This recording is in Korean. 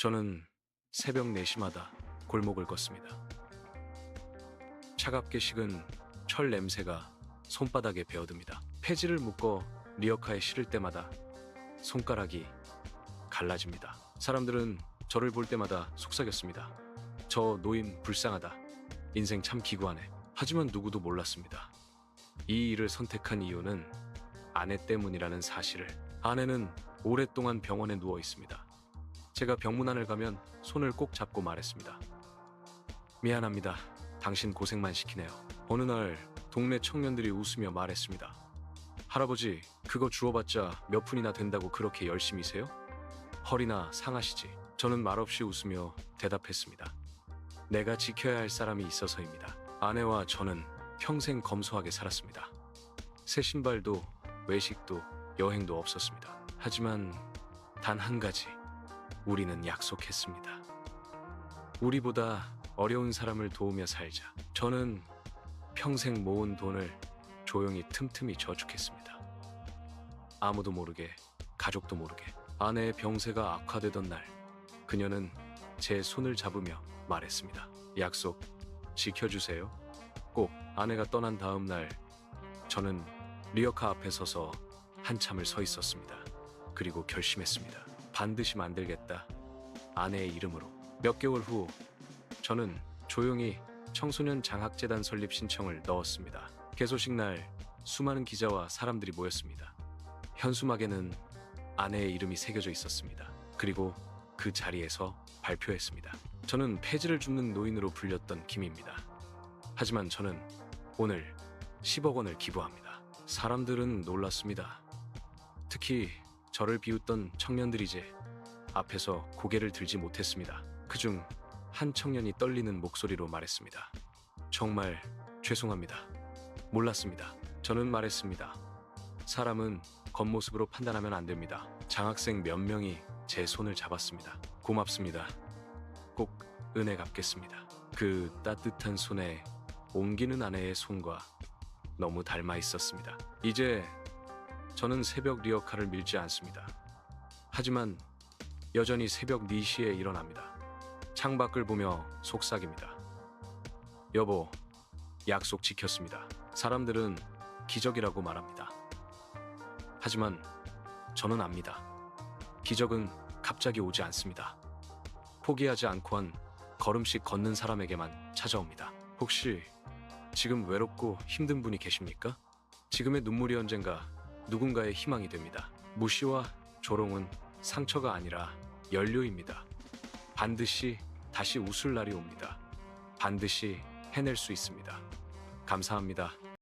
저는 새벽 4시마다 골목을 걷습니다. 차갑게 식은 철 냄새가 손바닥에 배어듭니다. 폐지를 묶어 리어카에 실을 때마다 손가락이 갈라집니다. 사람들은 저를 볼 때마다 속삭였습니다. 저 노인 불쌍하다. 인생 참 기구하네. 하지만 누구도 몰랐습니다. 이 일을 선택한 이유는 아내 때문이라는 사실을. 아내는 오랫동안 병원에 누워 있습니다. 제가 병문안을 가면 손을 꼭 잡고 말했습니다. 미안합니다. 당신 고생만 시키네요. 어느 날 동네 청년들이 웃으며 말했습니다. 할아버지, 그거 주워봤자 몇 푼이나 된다고 그렇게 열심히세요? 허리나 상하시지. 저는 말없이 웃으며 대답했습니다. 내가 지켜야 할 사람이 있어서입니다. 아내와 저는 평생 검소하게 살았습니다. 새 신발도 외식도 여행도 없었습니다. 하지만 단 한 가지 우리는 약속했습니다. 우리보다 어려운 사람을 도우며 살자. 저는 평생 모은 돈을 조용히 틈틈이 저축했습니다. 아무도 모르게, 가족도 모르게. 아내의 병세가 악화되던 날, 그녀는 제 손을 잡으며 말했습니다. 약속 지켜주세요. 꼭 아내가 떠난 다음 날, 저는 리어카 앞에 서서 한참을 서 있었습니다. 그리고 결심했습니다. 반드시 만들겠다. 아내의 이름으로. 몇 개월 후, 저는 조용히 청소년 장학재단 설립 신청을 넣었습니다. 개소식 날 수많은 기자와 사람들이 모였습니다. 현수막에는 아내의 이름이 새겨져 있었습니다. 그리고 그 자리에서 발표했습니다. 저는 폐지를 줍는 노인으로 불렸던 김입니다. 하지만 저는 오늘 10억 원을 기부합니다. 사람들은 놀랐습니다. 특히 저를 비웃던 청년들이지 앞에서 고개를 들지 못했습니다. 그중 한 청년이 떨리는 목소리로 말했습니다. 정말 죄송합니다. 몰랐습니다. 저는 말했습니다. 사람은 겉모습으로 판단하면 안 됩니다. 장학생 몇 명이 제 손을 잡았습니다. 고맙습니다. 꼭 은혜 갚겠습니다. 그 따뜻한 손에 옮기는 아내의 손과 너무 닮아 있었습니다. 이제 저는 새벽 리어카를 밀지 않습니다. 하지만 여전히 새벽 4시에 일어납니다. 창밖을 보며 속삭입니다. 여보, 약속 지켰습니다. 사람들은 기적이라고 말합니다. 하지만 저는 압니다. 기적은 갑자기 오지 않습니다. 포기하지 않고 한 걸음씩 걷는 사람에게만 찾아옵니다. 혹시 지금 외롭고 힘든 분이 계십니까? 지금의 눈물이 언젠가 누군가의 희망이 됩니다. 무시와 조롱은 상처가 아니라 연료입니다. 반드시 다시 웃을 날이 옵니다. 반드시 해낼 수 있습니다. 감사합니다.